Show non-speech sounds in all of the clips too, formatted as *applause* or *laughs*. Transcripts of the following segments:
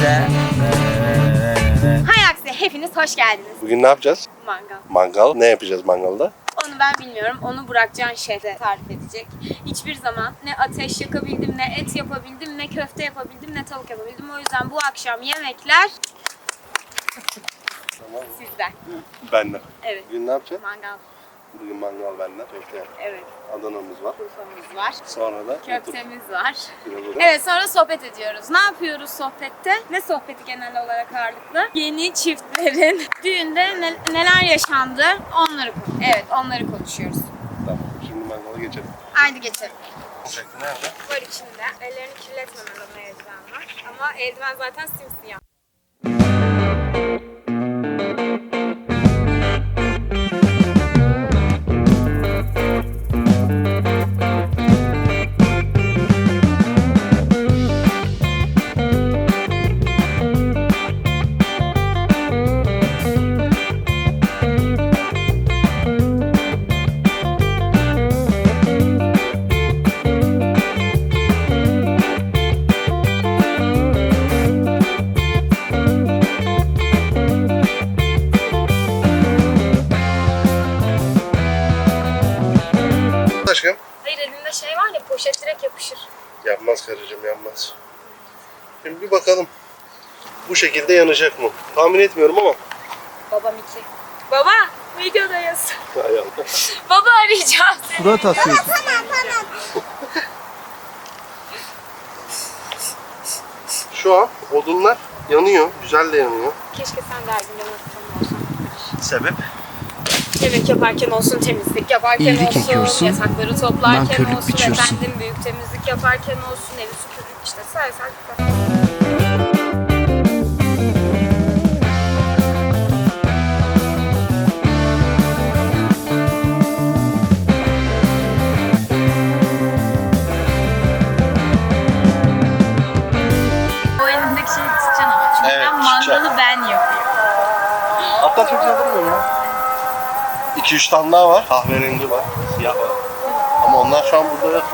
size. Hay aksi hepiniz hoş geldiniz. Bugün ne yapacağız? Mangal. Mangal. Ne yapacağız mangalda? Onu ben bilmiyorum. Onu Burakcan şehre tarif edecek. Hiçbir zaman ne ateş yakabildim, ne et yapabildim, ne köfte yapabildim, ne tavuk yapabildim. O yüzden bu akşam yemekler sizden. Benden. Evet. Bugün ne yapacağız? Mangal. Bugün mangal benden. Köfte. Evet. Adana'mız var. Urfamız var. Sonra da Köftemiz var. Evet sonra sohbet ediyoruz. Ne yapıyoruz sohbette? Ne sohbeti genel olarak ağırlıklı? Yeni çiftlerin *laughs* düğünde ne- neler yaşandı onları evet onları konuşuyoruz. Tamam. Şimdi mangala geçelim. Haydi geçelim. Şekli nerede? Var içinde. Ellerini kirletmemen adına eldiven var. Ama eldiven zaten simsiyah. Karıcığım yanmaz. Şimdi bir bakalım. Bu şekilde yanacak mı? Tahmin etmiyorum ama. Babam iki. Baba videodayız. Hay Allah. Baba arayacağız. Surat asıyorsun. Şu an odunlar yanıyor. Güzel de yanıyor. Keşke sen de her gün. Sebep? Yemek yaparken olsun, temizlik yaparken İyilik olsun, yapıyorsun, yatakları toplarken nankörlük olsun, biçiyorsun. efendim büyük temizlik yaparken olsun, evi süpürürük işte say say. O elindeki şeyi tutacaksın ama. Çünkü Evet, ben tutacağım. mangalı ben yapıyorum. Hatta çok güzel durmuyor mu? 2-3 tane daha var. Kahverengi var. Siyah var. Ama onlar şu an burada yok.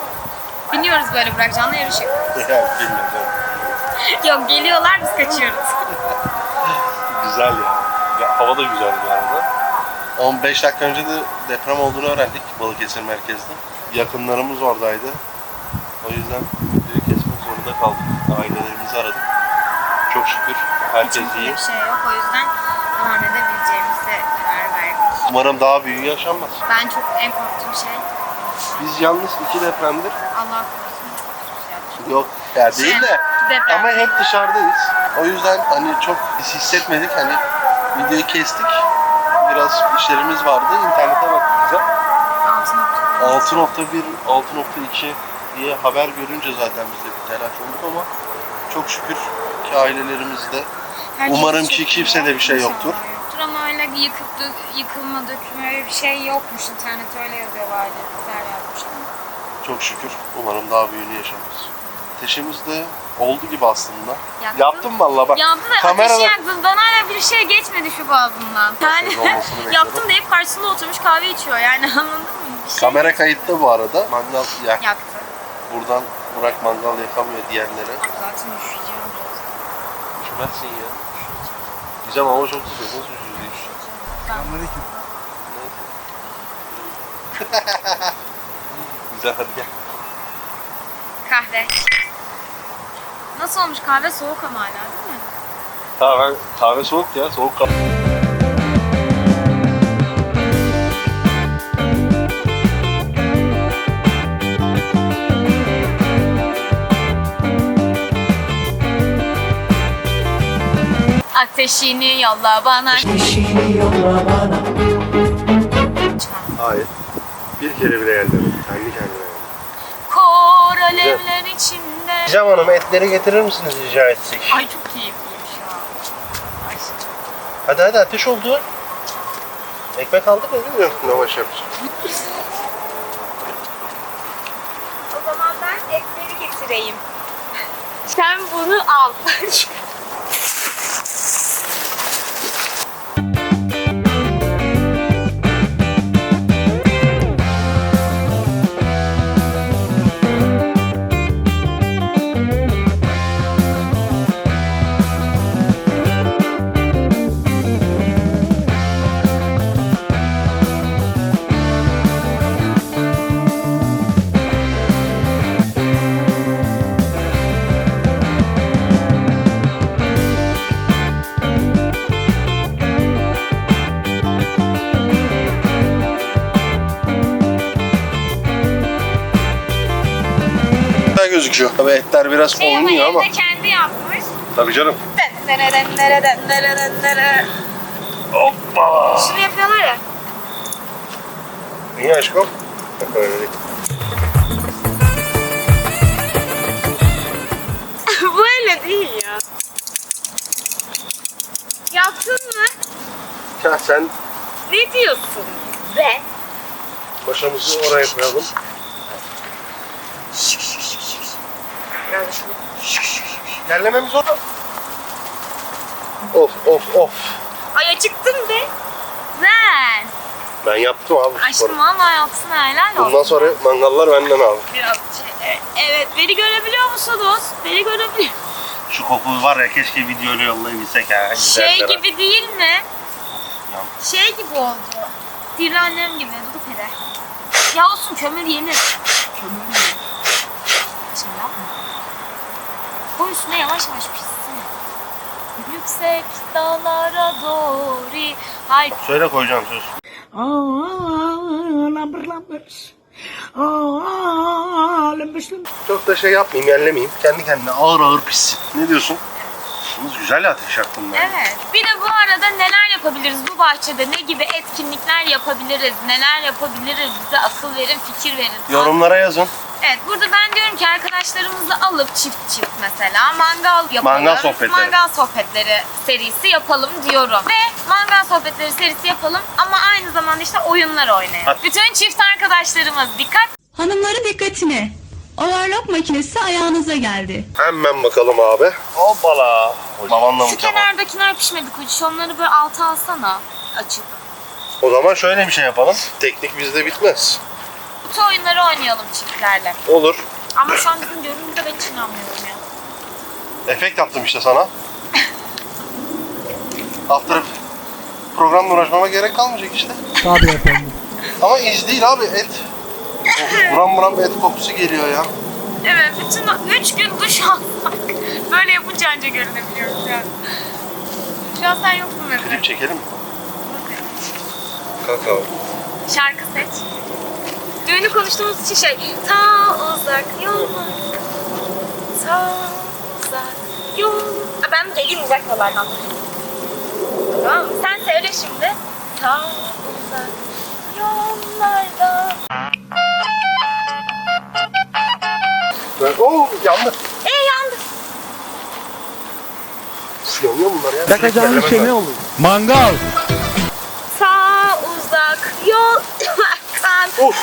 Biniyoruz böyle Burakcan'la yarış yapıyoruz. *laughs* Yani bilmiyorum. Yok geliyorlar biz kaçıyoruz. *laughs* Güzel ya. ya. Hava da güzel bu arada. 15 dakika önce de deprem olduğunu öğrendik Balıkesir merkezde. Yakınlarımız oradaydı. O yüzden videoyu kesmek zorunda kaldık. Ailelerimizi aradık. Çok şükür herkes Hiçbir iyi. bir şey yok o yüzden karar verdik. Umarım daha büyüğü yaşanmaz. Ben çok en korktuğum şey Biz yalnız iki depremdir. Allah korusun. Yok ya değil de Deprem. ama hep dışarıdayız. O yüzden hani çok biz hissetmedik hani videoyu kestik. Biraz işlerimiz vardı. İnternete baktık bize. Altın 6.1, 6.2 diye haber görünce zaten biz de bir telaş olduk ama çok şükür ki ailelerimizde Herkes Umarım ki iyi. kimsede bir şey yoktur. Ama öyle yıkıp dök- yıkılma, dökülme öyle bir şey yokmuş. İnternette öyle yazıyor validelikler yazmış. çok şükür umarım daha büyüğünü yaşamayız. Ateşimiz de oldu gibi aslında. Yaktın. Yaptım valla bak. Yandı da kamerada- ateşi yaktın. Bana hala bir şey geçmedi şu boğazımdan. Yani *laughs* yaptım hep karşısında oturmuş kahve içiyor. Yani *laughs* anladın mı? Bir şey Kamera kayıtta bu arada. Mangal yak. yaktı. Buradan Burak mangal yakamıyor diyenlere. Zaten üşüyeceğim biraz. Üşümezsin ya. Güzel ama çok sıcak. Nasıl üşüyeceksin? Selamünaleyküm. *laughs* Güzel hadi gel. Kahve. Nasıl olmuş kahve soğuk ama hala değil mi? Kahve, kahve soğuk ya. Soğuk kahve. Ateşini yolla bana. Hayır. Bir kere bile geldi. Kendi kendine geldi. Kor alevler içinde. Gizem Hanım etleri getirir misiniz rica etsek? Ay çok keyifliyim şu an. Ay. Hadi hadi ateş oldu. Ekmek aldık mı bilmiyorum. Lavaş yapacağım. O zaman ben etleri getireyim. *laughs* Sen bunu al. *laughs* acı. Tabii etler biraz Şey ama oynuyor ama. evde kendi yapmış. Tabii canım. Dere dere dere dere. Hoppa. Şunu yapıyorlar ya. Niye aşkım? Öyle değil. *laughs* Bu öyle değil ya. Yaptın mı? Ya sen Ne diyorsun? Ben. başımızı oraya koyalım. Şunu. Yerlememiz orada. Of of of. Ay acıktın be. Güzel. Ben yaptım abi. Aşkım sporu. valla yapsın helal olsun. Bundan sonra mangallar benden abi. Biraz şey, e- evet beni görebiliyor musunuz? Beni görebiliyor. Şu kokuyu var ya keşke videoyla yollayabilsek ha. Şey izleyenlere. gibi değil mi? Ya. Şey gibi oldu. Dirli annem gibi duduk ede. Ya olsun kömür yenir. Kömür yenir. Şimdi yapma. Koy üstüne yavaş yavaş pişsin. Yüksek dağlara doğru. Hayır. Söyle koyacağım söz. Çok da şey yapmayayım, yerlemeyeyim. Kendi kendine ağır ağır pişsin. Ne diyorsun? Yalnız güzel ateş yaktım ben. Evet. Bir de bu arada neler yapabiliriz bu bahçede? Ne gibi etkinlikler yapabiliriz? Neler yapabiliriz? Bize akıl verin, fikir verin. Yorumlara yazın. Evet burada ben diyorum ki arkadaşlarımızı alıp çift çift mesela mangal yapalım. Mangal sohbetleri. Mangal sohbetleri serisi yapalım diyorum. Ve mangal sohbetleri serisi yapalım ama aynı zamanda işte oyunlar oynayalım. Hadi. Bütün çift arkadaşlarımız dikkat. Hanımların dikkatine. Overlock makinesi ayağınıza geldi. Hemen bakalım abi. Hoppala. Babanla Şu mı kebap? kenardakiler pişmedi kocuş. Onları böyle alta alsana. Açık. O zaman şöyle bir şey yapalım. Teknik bizde bitmez. Kutu oyunları oynayalım çiftlerle. Olur. Ama şu an bizim görünümde ben hiç inanmıyorum ya. Efekt yaptım işte sana. After programla uğraşmama gerek kalmayacak işte. Tabii efendim. Ama iz değil abi et. Buram buram et kokusu geliyor ya. Evet, bütün o üç gün duş alsak böyle yapınca anca görünebiliyoruz yani. Şu an sen yoksun mesela. Klip çekelim mi? Kalk abi. Şarkı seç. Düğünü konuştuğumuz için şey, ta uzak yollar, ta uzak yol. Ha, Ben deliyim uzak yollardan. Tamam mı? Sen söyle şimdi. Ta uzak yollarda. Ben, oo yandı. E yandı. Yanıyor bunlar ya. Yakacağınız şey ne olur? Mangal. Ta uzak yollardan. *coughs* var. Uf.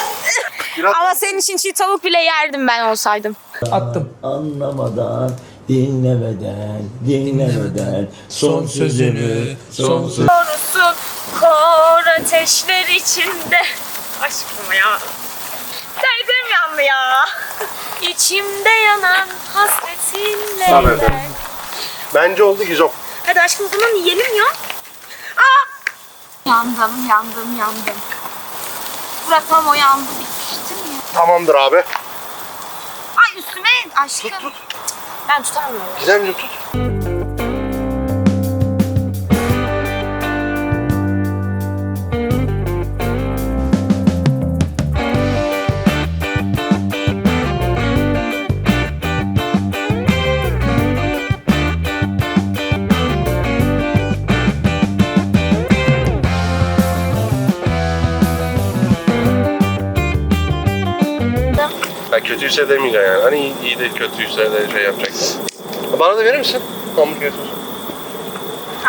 Biraz Ama senin için çiğ tavuk bile yerdim ben olsaydım. Attım. Anlamadan, dinlemeden, dinlemeden son sözünü, son sözünü Korusun kor ateşler içinde. Aşkım ya. Ya. İçimde yanan hasretinle. Efendim. Bence oldu güzel. Hadi aşkım o zaman yiyelim ya. Aa! Yandım, yandım, yandım. Burak tam o yandı bitmiştim ya. Tamamdır abi. Ay üstüme aşkım. Tut tut. Ben tutamıyorum. Gizemciğim tut. Kötüyse demeyeceksin yani. Hani iyi, iyi de kötüyse de şey yapacaksın. Bana da verir misin? Hamburger sosu.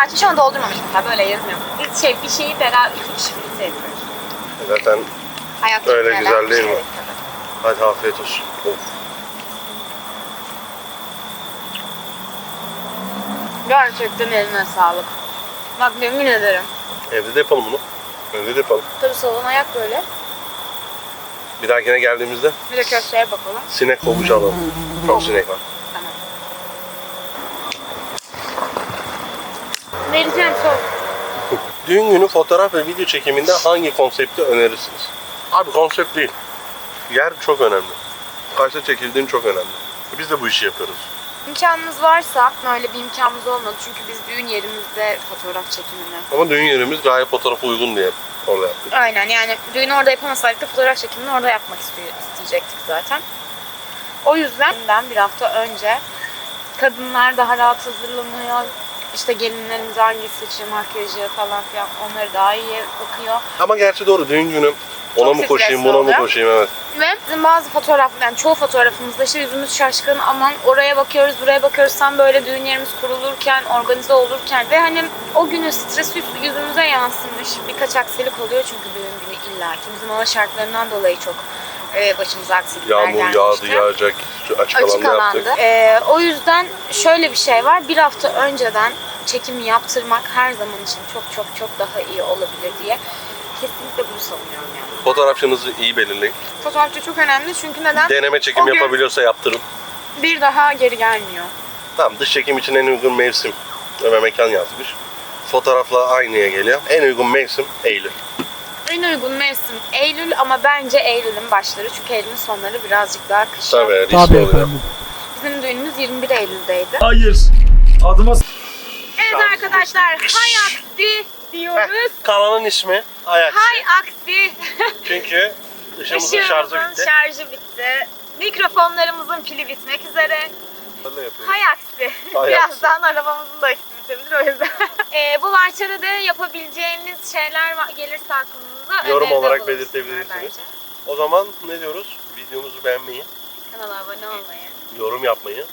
Artık şu an doldurmamışım. Ben böyle yazmıyorum. Bir şey, bir şeyi beraber iki kişi birlikte yapıyoruz. Zaten Hayat Öyle güzel beraber değil mi? şey. hadi afiyet olsun. Of. Gerçekten eline sağlık. Bak yemin ederim. Evde de yapalım bunu. Evde de yapalım. Tabii salon ayak böyle. Bir dahakine geldiğimizde Bir de köfteye bakalım. sinek kovucu alalım. Çok sinek var. Tamam. Vereceğim çok. Düğün günü fotoğraf ve video çekiminde hangi konsepti önerirsiniz? Abi konsept değil. Yer çok önemli. Kaçta çekildiğin çok önemli. Biz de bu işi yapıyoruz. İmkanımız varsa, öyle bir imkanımız olmadı çünkü biz düğün yerimizde fotoğraf çekimini. Ama düğün yerimiz gayet fotoğrafa uygun diye orada yaptık. Aynen yani düğünü orada yapamasaydık da fotoğraf çekimini orada yapmak istiyor, isteyecektik zaten. O yüzden bundan bir hafta önce kadınlar daha rahat hazırlanıyor. İşte gelinlerimiz hangi saçı, makyajı falan filan onları daha iyi bakıyor. Ama gerçi doğru düğün günü ona Çok mı koşayım buna mı oluyor. koşayım evet. Ve bizim bazı fotoğraf, yani çoğu fotoğrafımızda işte yüzümüz şaşkın aman oraya bakıyoruz buraya bakıyoruz tam böyle düğün yerimiz kurulurken, organize olurken ve hani o günün stresi yüz- yüzümüze yansımış. Birkaç aksilik oluyor çünkü düğün günü illa ki. Bizim hava şartlarından dolayı çok e, başımıza aksilikler Yağmur gelmişti. yağdı yağacak. Şu açık, Açık alanda yaptık. Ee, o yüzden şöyle bir şey var. Bir hafta önceden çekimi yaptırmak her zaman için çok çok çok daha iyi olabilir diye kesinlikle bunu savunuyorum yani. Fotoğrafçınızı iyi belirleyin. Fotoğrafçı çok önemli çünkü neden? Deneme çekim O gün- yapabiliyorsa yaptırın. Bir daha geri gelmiyor. Tamam dış çekim için en uygun mevsim ve mekan yazmış. Fotoğrafla aynıya geliyor. En uygun mevsim Eylül. En uygun mevsim Eylül ama bence Eylül'ün başları çünkü Eylül'ün sonları birazcık daha kışa. Tabii riskli Tabii oluyor. efendim. Bizim düğünümüz 21 Eylül'deydi. Hayır. Adıma Evet arkadaşlar hay aksi diyoruz. Kanalın ismi. Hay aksi. *laughs* Çünkü ışığımızın şarjı bitti. şarjı bitti. Mikrofonlarımızın pili bitmek üzere. Hay aksi. *laughs* Hay Birazdan arabamızın da akisi bitebilir o yüzden. *laughs* ee, bu bahçede de yapabileceğimiz şeyler gelirse aklınıza Yorum olarak belirtebilirsiniz. bence. O zaman ne diyoruz? Videomuzu beğenmeyi, Kanala abone olmayı. yorum yapmayı.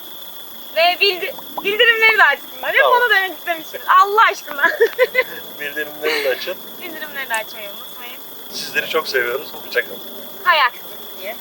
Ve bildi- bildirimleri de açsınlar. Hep Tamam. onu demek istemiştim. Allah aşkına. *laughs* Bildirimlerini de açın. bildirimleri de açmayı unutmayın. Sizleri çok seviyoruz. Hoşçakalın. Hay aksi diye.